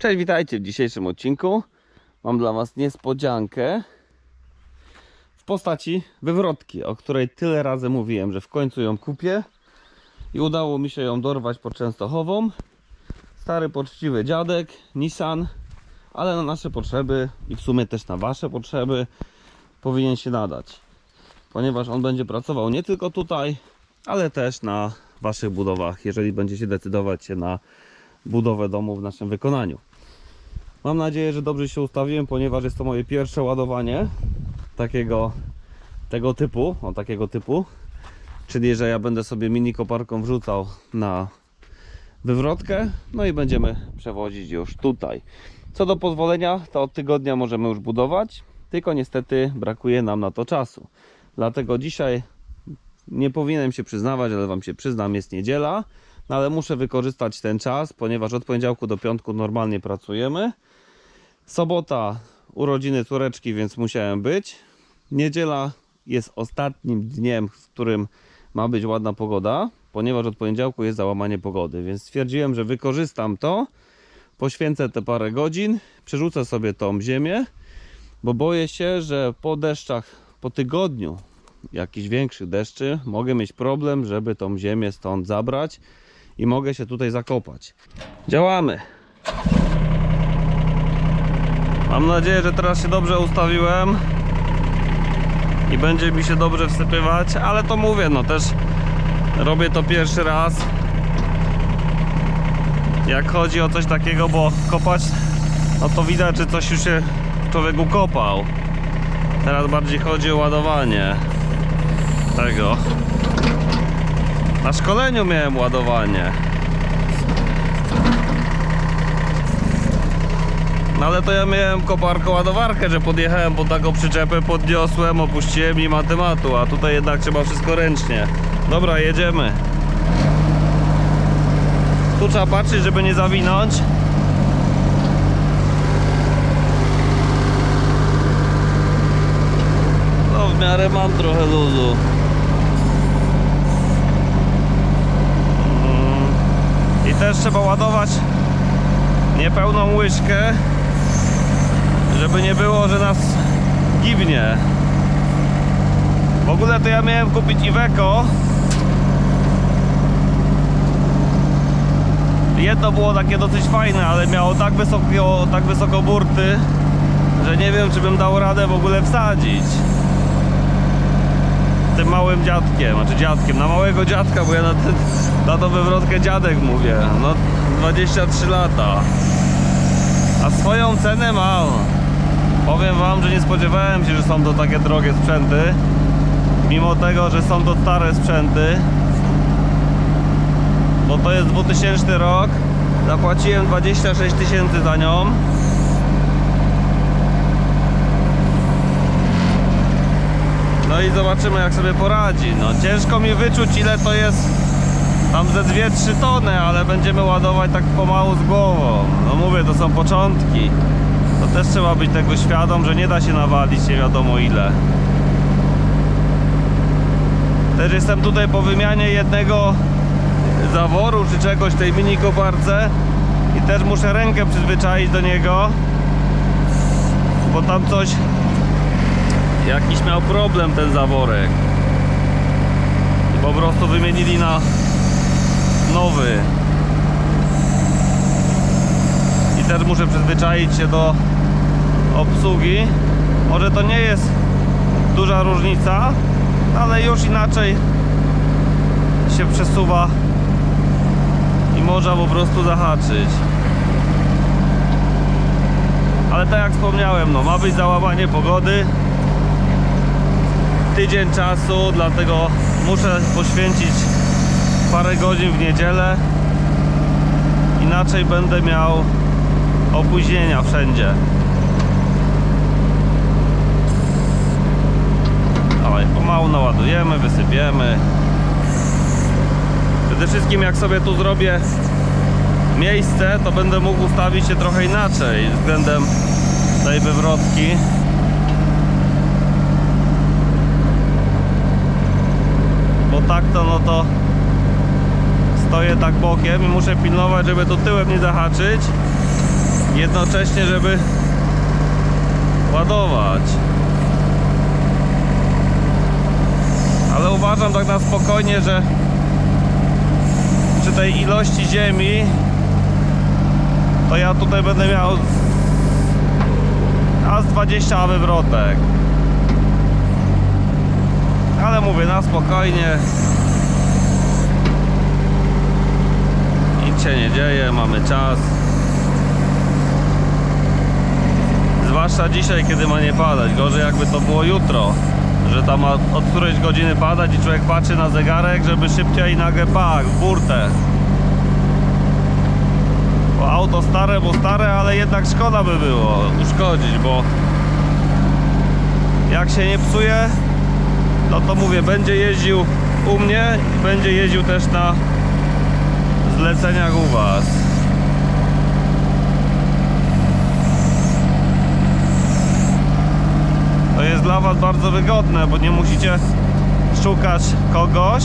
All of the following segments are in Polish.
Cześć, witajcie w dzisiejszym odcinku. Mam dla Was niespodziankę w postaci wywrotki, o której tyle razy mówiłem, że w końcu ją kupię i udało mi się ją dorwać pod Częstochową. Stary, poczciwy dziadek, Nissan, ale na nasze potrzeby i w sumie też na Wasze potrzeby powinien się nadać, ponieważ on będzie pracował nie tylko tutaj, ale też na Waszych budowach, jeżeli będziecie decydować się na budowę domu w naszym wykonaniu. Mam nadzieję, że dobrze się ustawiłem, ponieważ jest to moje pierwsze ładowanie takiego tego typu, o takiego typu, czyli że ja będę sobie mini koparką wrzucał na wywrotkę, no i będziemy przewozić już tutaj. Co do pozwolenia, to od tygodnia możemy już budować, tylko niestety brakuje nam na to czasu. Dlatego dzisiaj nie powinienem się przyznawać, ale Wam się przyznam, jest niedziela, no ale muszę wykorzystać ten czas, ponieważ od poniedziałku do piątku normalnie pracujemy. Sobota, urodziny córeczki, więc musiałem być. Niedziela jest ostatnim dniem, w którym ma być ładna pogoda, ponieważ od poniedziałku jest załamanie pogody, więc stwierdziłem, że wykorzystam to, poświęcę te parę godzin, przerzucę sobie tą ziemię, bo boję się, że po deszczach, po tygodniu jakichś większych deszczy, mogę mieć problem, żeby tą ziemię stąd zabrać i mogę się tutaj zakopać. Działamy! Mam nadzieję, że teraz się dobrze ustawiłem i będzie mi się dobrze wsypywać, ale to mówię, no też robię to pierwszy raz. Jak chodzi o coś takiego, bo kopać, no to widać, że coś już się człowiek ukopał. Teraz bardziej chodzi o ładowanie tego. Na szkoleniu miałem ładowanie. No ale to ja miałem koparką ładowarkę, że podjechałem pod taką przyczepę, podniosłem, opuściłem i ma tematu, a tutaj jednak trzeba wszystko ręcznie. Dobra, jedziemy. Tu trzeba patrzeć, żeby nie zawinąć. No w miarę mam trochę luzu. Mm. I też trzeba ładować niepełną łyżkę, żeby nie było, że nas giwnie. W ogóle to ja miałem kupić Iveco. Jedno było takie dosyć fajne, ale miało tak wysoko, tak wysoko burty, że nie wiem, czy bym dał radę w ogóle wsadzić. Tym małym dziadkiem, znaczy dziadkiem, na małego dziadka, bo ja na, ten, na tą wywrotkę dziadek mówię. No 23 lata. A swoją cenę mam. Powiem wam, że nie spodziewałem się, że są to takie drogie sprzęty. Mimo tego, że są to stare sprzęty. Bo to jest 2000 rok. Zapłaciłem 26 tysięcy za nią. No i zobaczymy jak sobie poradzi. No ciężko mi wyczuć ile to jest tam ze 2-3 tony, ale będziemy ładować tak pomału z głową. No mówię, to są początki. Też trzeba być tego świadom, że nie da się nawalić nie wiadomo ile. Też jestem tutaj po wymianie jednego zaworu czy czegoś tej mini koparce i też muszę rękę przyzwyczaić do niego, bo tam coś jakiś miał problem ten zaworek. I po prostu wymienili na nowy. I też muszę przyzwyczaić się do obsługi. Może to nie jest duża różnica, ale już inaczej się przesuwa i można po prostu zahaczyć. Ale tak jak wspomniałem, no ma być załamanie pogody. Tydzień czasu, dlatego muszę poświęcić parę godzin w niedzielę inaczej będę miał opóźnienia wszędzie pomału naładujemy, wysypiemy. Przede wszystkim jak sobie tu zrobię miejsce to będę mógł ustawić się trochę inaczej względem tej wywrotki. Bo tak to no to stoję tak bokiem i muszę pilnować, żeby tu tyłem nie zahaczyć. Jednocześnie, żeby ładować. Ale uważam tak na spokojnie, że przy tej ilości ziemi to ja tutaj będę miał a z 20 wywrotek. Ale mówię na spokojnie. Nic się nie dzieje, mamy czas. Zwłaszcza dzisiaj, kiedy ma nie padać. Gorzej jakby to było jutro. Że tam od którejś godziny padać i człowiek patrzy na zegarek, żeby szybciej nagle pak, w burtę. Bo auto stare, bo stare, ale jednak szkoda by było uszkodzić, bo jak się nie psuje, no to mówię, będzie jeździł u mnie i będzie jeździł też na zleceniach u Was. To jest dla Was bardzo wygodne, bo nie musicie szukać kogoś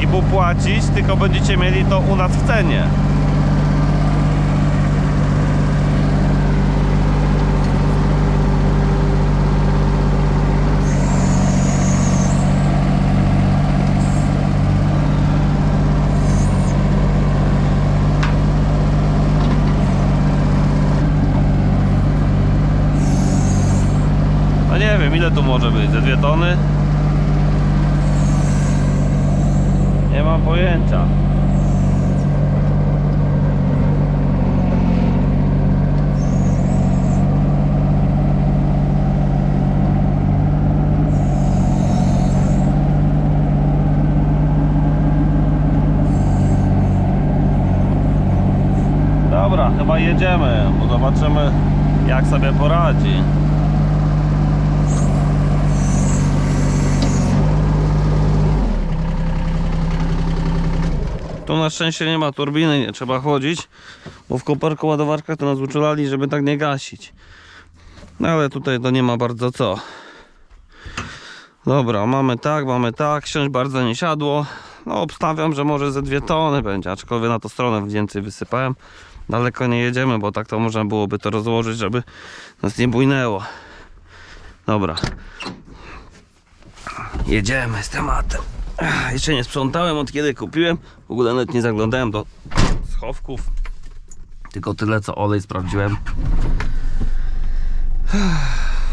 i mu płacić, tylko będziecie mieli to u nas w cenie. No nie wiem, ile tu może być? Ze dwie tony? Nie mam pojęcia. Dobra, chyba jedziemy, bo zobaczymy jak sobie poradzi. Na szczęście nie ma turbiny, nie trzeba chodzić, bo w koperku ładowarkach to nas uczulali, żeby tak nie gasić. No ale tutaj to nie ma bardzo co. Dobra, mamy tak, mamy tak, książ bardzo nie siadło. No obstawiam, że może ze dwie tony będzie, aczkolwiek na tą stronę więcej wysypałem. Daleko nie jedziemy, bo tak to można byłoby to rozłożyć, żeby nas nie bujnęło. Dobra. Jedziemy z tematem. Jeszcze nie sprzątałem od kiedy kupiłem. W ogóle nawet nie zaglądałem do schowków. Tylko tyle co olej sprawdziłem.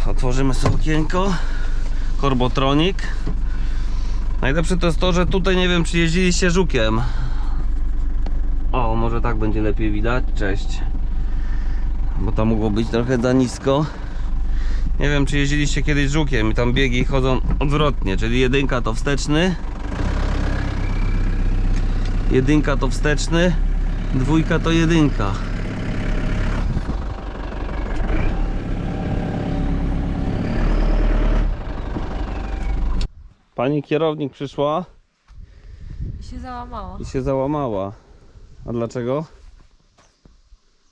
Otworzymy sobie okienko. Korbotronik. Najlepsze to jest to, że tutaj nie wiem czy jeździliście żukiem. O, może tak będzie lepiej widać. Cześć. Bo tam mogło być trochę za nisko. Nie wiem czy jeździliście kiedyś żukiem i tam biegi chodzą odwrotnie, czyli jedynka to wsteczny. Jedynka to wsteczny, dwójka to jedynka. Pani kierownik przyszła I się załamała, i się załamała. A dlaczego?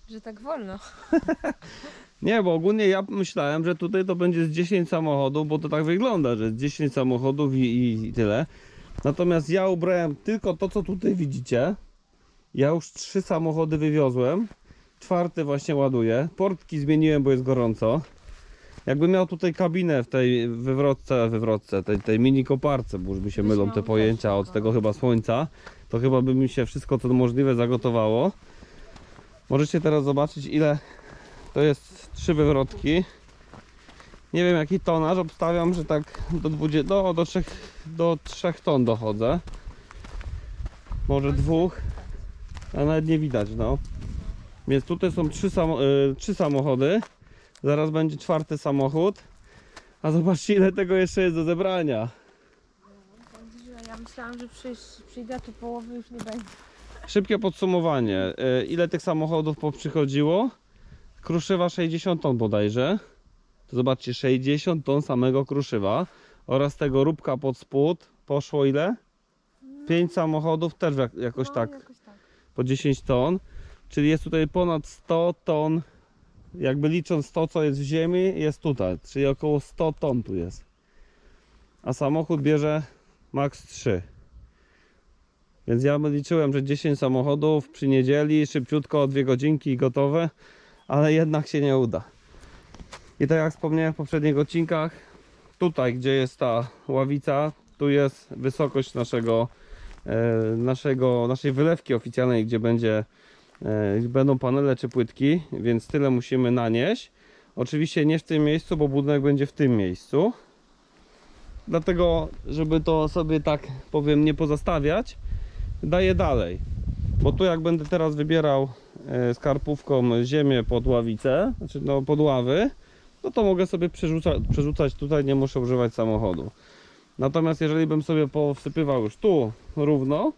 że tak wolno. Nie, bo ogólnie ja myślałem, że tutaj to będzie z 10 samochodów, bo to tak wygląda, że jest 10 samochodów i, i tyle. Natomiast ja ubrałem tylko to, co tutaj widzicie. Ja już trzy samochody wywiozłem. Czwarty właśnie ładuję. Portki zmieniłem, bo jest gorąco. Jakbym miał tutaj kabinę w tej wywrotce, wywrotce, tej, tej mini koparce, bo już mi się mylą te pojęcia od no. tego chyba słońca, to chyba by mi się wszystko co możliwe zagotowało. Możecie teraz zobaczyć ile to jest trzy wywrotki. Nie wiem jaki tonaż, obstawiam, że tak do 20, do, do, 3, do 3 ton dochodzę. Może dwóch, a nawet nie widać, no. Więc tutaj są trzy, samo, y, trzy samochody. Zaraz będzie czwarty samochód. A zobaczcie ile tego jeszcze jest do zebrania. Ja myślałam, że przyjść, przyjdę, to połowy już nie będzie. Szybkie podsumowanie. Y, Ile tych samochodów poprzychodziło? Kruszywa 60 ton bodajże. To zobaczcie, 60 ton samego kruszywa. Oraz tego róbka pod spód poszło ile? 5 samochodów też jak- jakoś no, tak Jakoś tak. po 10 ton. Czyli jest tutaj ponad 100 ton. Jakby licząc to, co jest w ziemi, jest tutaj. Czyli około 100 ton tu jest. A samochód bierze max 3. Więc ja liczyłem, że 10 samochodów przy niedzieli, szybciutko, dwie godzinki i gotowe, ale jednak się nie uda. I tak jak wspomniałem w poprzednich odcinkach, tutaj gdzie jest ta ławica, tu jest wysokość naszego, e, naszego naszej wylewki oficjalnej, gdzie będzie, e, będą panele czy płytki, więc tyle musimy nanieść. Oczywiście nie w tym miejscu, bo budynek będzie w tym miejscu. Dlatego, żeby to sobie tak powiem nie pozostawiać, daję dalej. Bo tu jak będę teraz wybierał e, skarpówką ziemię pod ławicę, znaczy no pod ławy, no to mogę sobie przerzucać, przerzucać tutaj, nie muszę używać samochodu. Natomiast jeżeli bym sobie powsypywał już tu równo,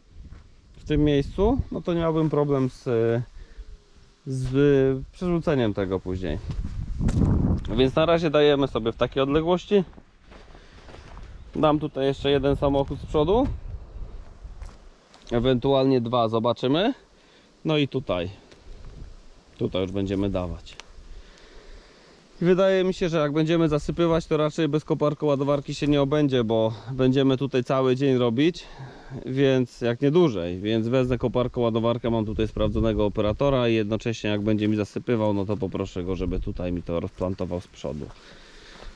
w tym miejscu, no to nie miałbym problem z, z przerzuceniem tego później. Więc na razie dajemy sobie w takiej odległości. Dam tutaj jeszcze jeden samochód z przodu. Ewentualnie dwa, zobaczymy. No i tutaj. Tutaj już będziemy dawać. I wydaje mi się, że jak będziemy zasypywać, to raczej bez koparko ładowarki się nie obędzie, bo będziemy tutaj cały dzień robić, więc jak nie dłużej, więc wezmę koparko ładowarkę, mam tutaj sprawdzonego operatora i jednocześnie jak będzie mi zasypywał, no to poproszę go, żeby tutaj mi to rozplantował z przodu.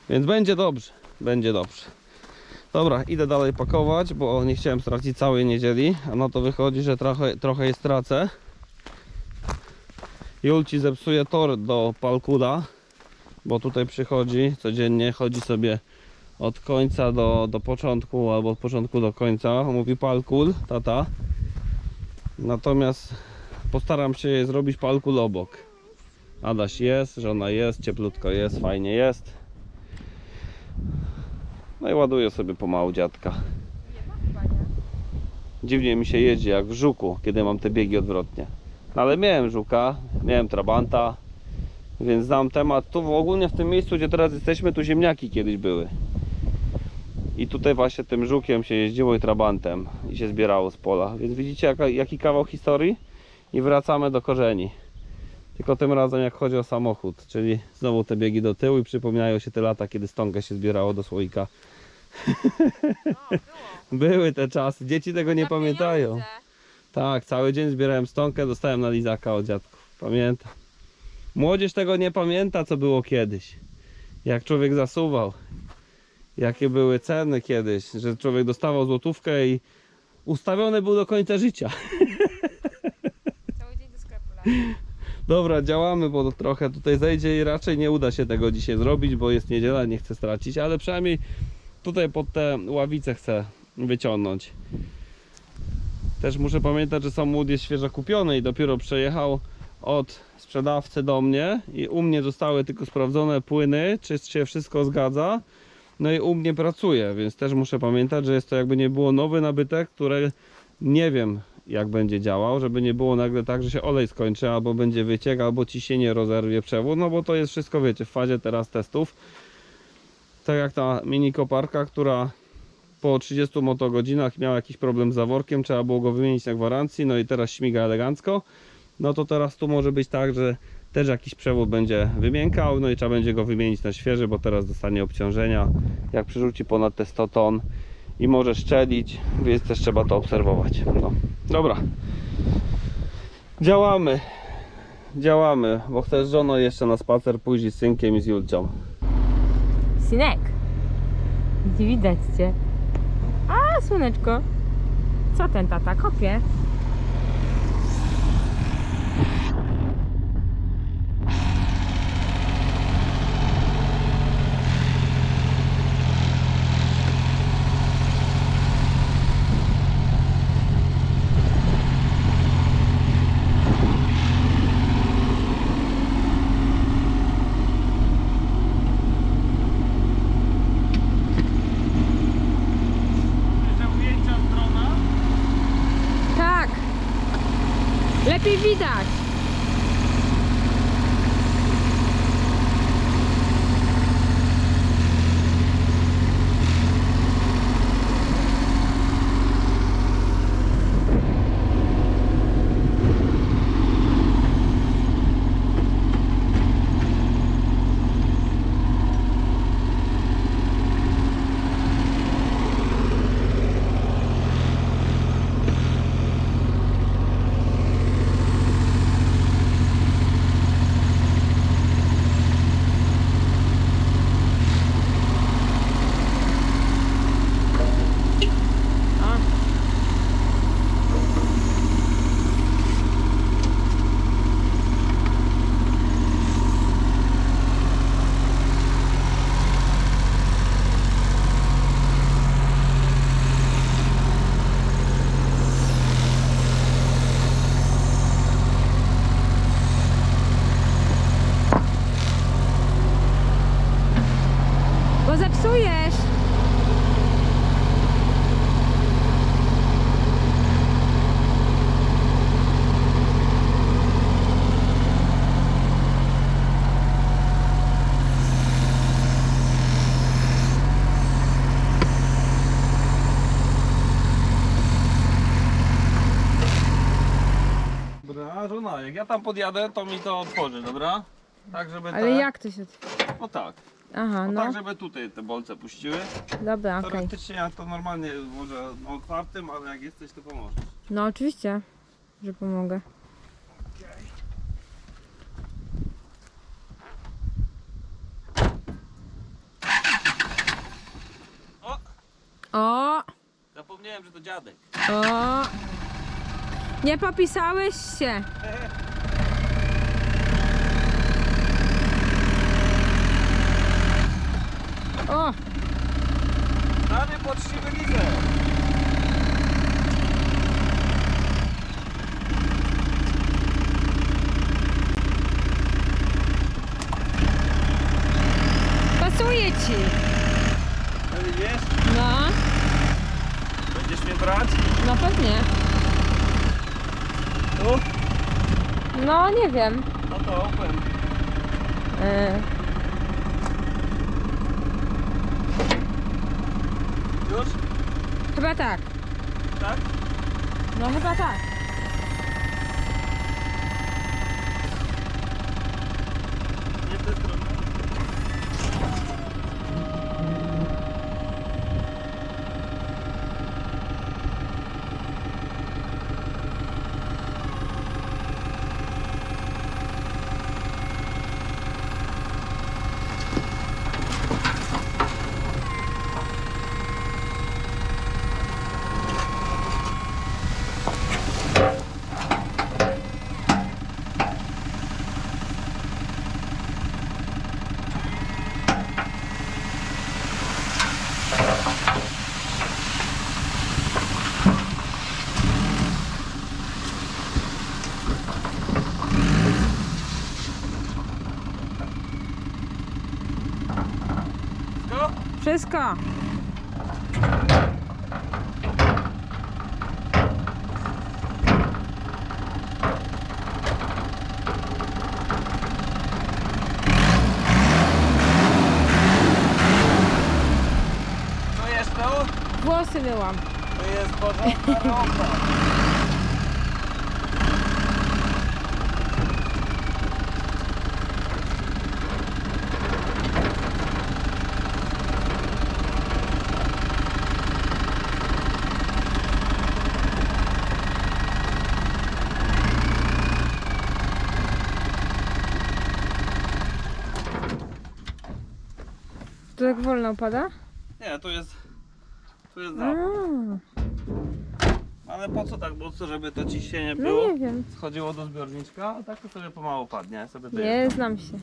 Więc będzie dobrze, będzie dobrze. Dobra, idę dalej pakować, bo nie chciałem stracić całej niedzieli, a na to wychodzi, że trochę, trochę je stracę. Julci zepsuje tor do Palkuda, bo tutaj przychodzi codziennie, chodzi sobie od końca do, do początku albo od początku do końca. Mówi Palkul, tata. Natomiast postaram się zrobić Palkul obok. Adaś jest, żona jest, cieplutko jest, fajnie jest. No i ładuję sobie pomału dziadka. Dziwnie mi się jeździ jak w żuku, kiedy mam te biegi odwrotnie. No ale miałem żuka, miałem trabanta, więc znam temat. Tu ogólnie w tym miejscu, gdzie teraz jesteśmy, tu ziemniaki kiedyś były. I tutaj właśnie tym żukiem się jeździło i trabantem i się zbierało z pola. Więc widzicie jaka, jaki kawał historii? I wracamy do korzeni. Tylko tym razem jak chodzi o samochód, czyli znowu te biegi do tyłu i przypominają się te lata, kiedy stonkę się zbierało do słoika. Były te czasy, dzieci tego nie pamiętają. Tak, cały dzień zbierałem stonkę, dostałem na lizaka od dziadków. Pamiętam. Młodzież tego nie pamięta, co było kiedyś. Jak człowiek zasuwał. Jakie były ceny kiedyś, że człowiek dostawał złotówkę i ustawiony był do końca życia. Cały dzień do sklepu Dobra, działamy, bo trochę tutaj zejdzie i raczej nie uda się tego dzisiaj zrobić, bo jest niedziela, nie chcę stracić, ale przynajmniej tutaj pod te ławice chcę wyciągnąć. Też muszę pamiętać, że samochód jest świeżo kupiony i dopiero przejechał od sprzedawcy do mnie i u mnie zostały tylko sprawdzone płyny, czy się wszystko zgadza. No i u mnie pracuje, więc też muszę pamiętać, że jest to jakby nie było nowy nabytek, który nie wiem jak będzie działał, żeby nie było nagle tak, że się olej skończy, albo będzie wyciek, albo ciśnienie rozerwie przewód, no bo to jest wszystko, wiecie, w fazie teraz testów. Tak jak ta mini koparka, która po 30 motogodzinach miała jakiś problem z zaworkiem, trzeba było go wymienić na gwarancji, no i teraz śmiga elegancko. No to teraz tu może być tak, że też jakiś przewód będzie wymiękał, no i trzeba będzie go wymienić na świeży, bo teraz dostanie obciążenia, jak przerzuci ponad te 100 ton i może szczelić, więc też trzeba to obserwować. No. Dobra. Działamy. Działamy, bo chcę z żoną jeszcze na spacer pójść z synkiem i z Julcią. Synek. Nie widać cię. A, słoneczko. Co ten tata kopie? ujęcia z drona? Tak. Lepiej ja tam podjadę, to mi to otworzy, dobra? Tak, żeby Ale te... jak to się... No tak. Aha, No, no. tak, żeby tutaj te bolce puściły. Dobra, okej. Teoretycznie ja to normalnie może otwartym, ale jak jesteś, to pomożesz. No oczywiście, że pomogę. O! O! Zapomniałem, że to dziadek. O! Nie popisałeś się! Nie wiem. Wszystko. Co jest tu? Włosy myłam. To jest porządna ropa. Tak wolno pada? Nie, tu jest... Tu jest A, zapach. Ale po co tak mocno, żeby to ciśnienie no było? nie wiem. Schodziło do zbiorniczka, a tak to sobie pomału padnie. Sobie to Nie jedno. znam się.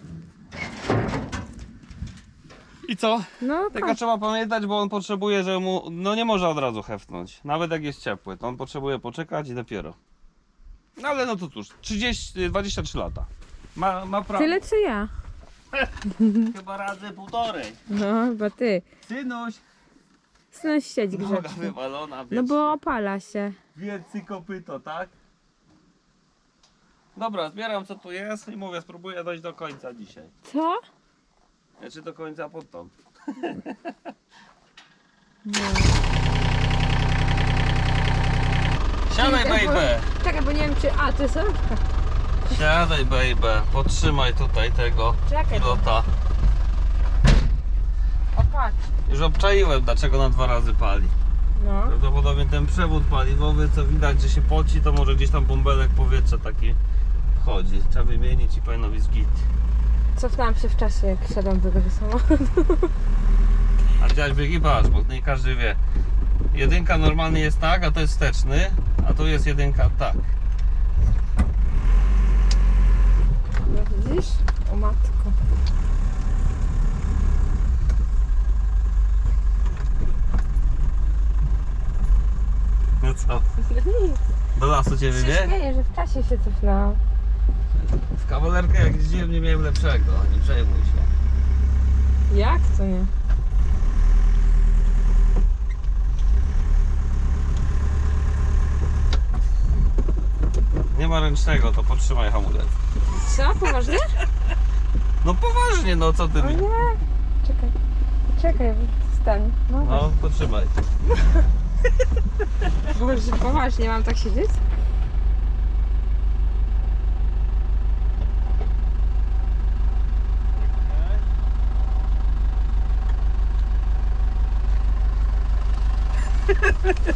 I co? No Tego tak. trzeba pamiętać, bo on potrzebuje, że mu. No nie może od razu hefnąć. Nawet jak jest ciepły, to on potrzebuje poczekać i dopiero. No ale no to cóż, 30, 23 lata. Ma, ma prawo. Tyle co ja. Chyba razy półtorej. No chyba ty. Synuś, Syno siedź noga grzecznie. wywalona, No więc bo opala się. Wielcy kopyto, tak? Dobra, zbieram co tu jest i mówię, spróbuję dojść do końca dzisiaj. Co? Znaczy do końca potąd. No. Siadaj, baby! Czekaj, bo nie wiem czy... A, to jest rączka. Siadaj, baby. Podtrzymaj tutaj tego Czekaj. pilota. O patrz. Już obczaiłem, dlaczego na dwa razy pali. No. Prawdopodobnie ten przewód paliwowy, co widać, że się poci, to może gdzieś tam bąbelek powietrza taki wchodzi. Trzeba wymienić i powinno być git. Cofnęłam się w czasie, jak siadam do tego samochodu. A widziałeś biegi? Patrz, bo nie każdy wie. Jedynka normalnie jest tak, a to jest wsteczny, a tu jest jedynka tak. No widzisz? O matko. No co? Nic. Do lasu cię Się wywie? śmieję, że w czasie się cofnęłam. W kawalerkę jak jeździłem nie miałem lepszego, nie przejmuj się. Jak to nie? Nie ma ręcznego, to potrzymaj hamulec. Co? Poważnie? No poważnie, no co ty O mi... nie! Czekaj. Czekaj, stań. No, no. No, potrzymaj. Boże, poważnie, mam tak siedzieć?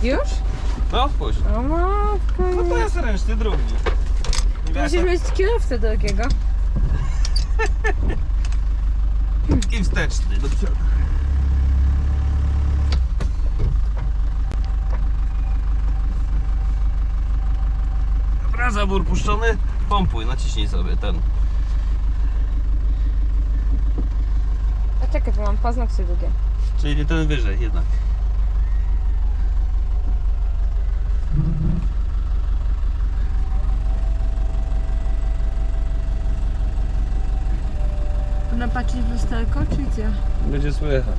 Już? No, spójrz. O matko. No to jest ręczny drugi. Musisz mieć kierowcę drugiego. I wsteczny do przodu. Dobra, zabór puszczony. Pompuj, naciśnij sobie ten. A czekaj, bo mam paznokcie długie. Czyli ten wyżej jednak. Można patrzeć w lusterko, czy gdzie? Będzie słychać.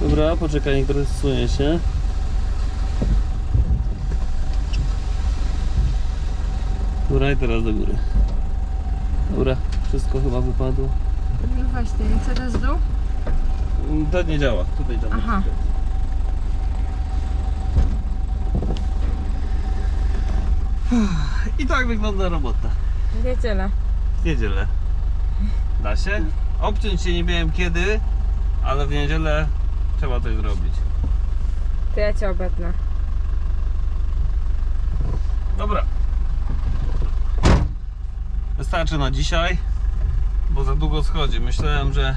Dobra, poczekaj, niech trochę zsunie się. Dobra, i teraz do góry. Dobra, wszystko chyba wypadło. No właśnie, i co teraz w dół? To nie działa, tutaj działa. Aha. I tak wygląda robota. W niedzielę. W niedzielę. Da się? Obciąć się nie wiem kiedy, ale w niedzielę trzeba coś zrobić. To ja cię obetnę. Dobra. Wystarczy na dzisiaj, bo za długo schodzi. Myślałem, że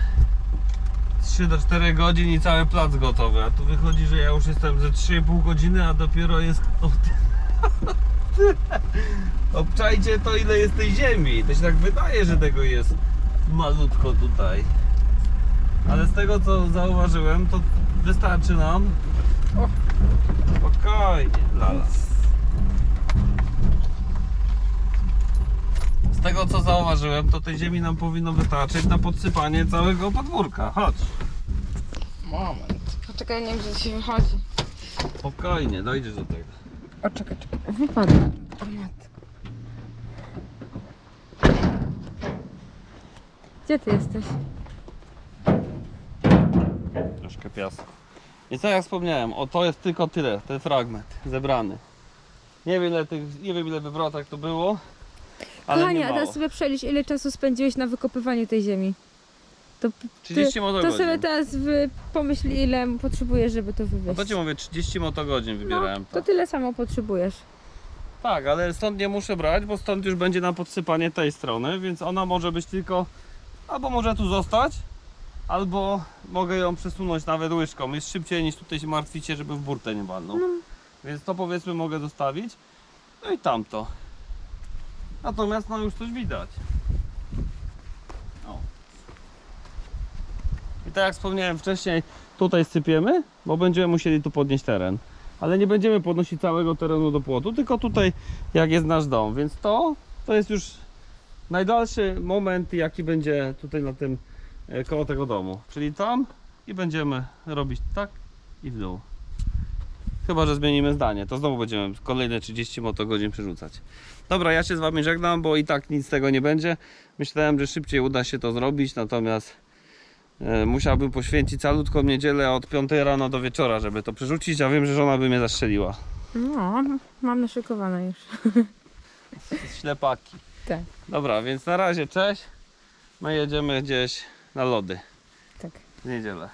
3 do 4 godzin i cały plac gotowy, a tu wychodzi, że ja już jestem ze 3,5 godziny, a dopiero jest... Obczajcie to ile jest tej ziemi. To się tak wydaje, że tego jest malutko tutaj. Ale z tego co zauważyłem, to wystarczy nam. O. Spokojnie, lala. Z tego co zauważyłem, to tej ziemi nam powinno wystarczyć na podsypanie całego podwórka. Chodź. Moment. Poczekaj, nie wiem, gdzie się wychodzi. Spokojnie, dojdziesz do tego. O, czekaj, czekaj. Wypadła. O matko. Gdzie ty jesteś? Troszkę piasku. I co jak wspomniałem, o to jest tylko tyle, ten fragment zebrany. Nie wiem ile tych, nie wiem ile wywrotek to było, ale Kochanie, nie a mało. teraz sobie przelicz, ile czasu spędziłeś na wykopywaniu tej ziemi. To, 30 ty, motogodzin. to sobie teraz wy, pomyśl, ile potrzebujesz, żeby to No wywieźć. to ci mówię, 30 motogodzin wybierałem. To tyle samo potrzebujesz. Tak, ale stąd nie muszę brać, bo stąd już będzie na podsypanie tej strony, więc ona może być tylko, albo może tu zostać, albo mogę ją przesunąć nawet łyżką. Jest szybciej niż tutaj się martwicie, żeby w burtę nie walnął. No. Więc to powiedzmy mogę zostawić. No i tamto. Natomiast no już coś widać. I tak jak wspomniałem wcześniej, tutaj sypiemy, bo będziemy musieli tu podnieść teren. Ale nie będziemy podnosić całego terenu do płotu, tylko tutaj jak jest nasz dom. Więc to, to jest już najdalszy moment jaki będzie tutaj na tym e, koło tego domu. Czyli tam i będziemy robić tak i w dół. Chyba, że zmienimy zdanie, to znowu będziemy kolejne 30 motogodzin przerzucać. Dobra, ja się z Wami żegnam, bo i tak nic z tego nie będzie. Myślałem, że szybciej uda się to zrobić, natomiast musiałbym poświęcić calutką niedzielę od 5 rano do wieczora, żeby to przerzucić, a wiem, że żona by mnie zastrzeliła. No, mam naszykowane już. Ślepaki. Tak. Dobra, więc na razie cześć. My jedziemy gdzieś na lody Tak. w niedzielę.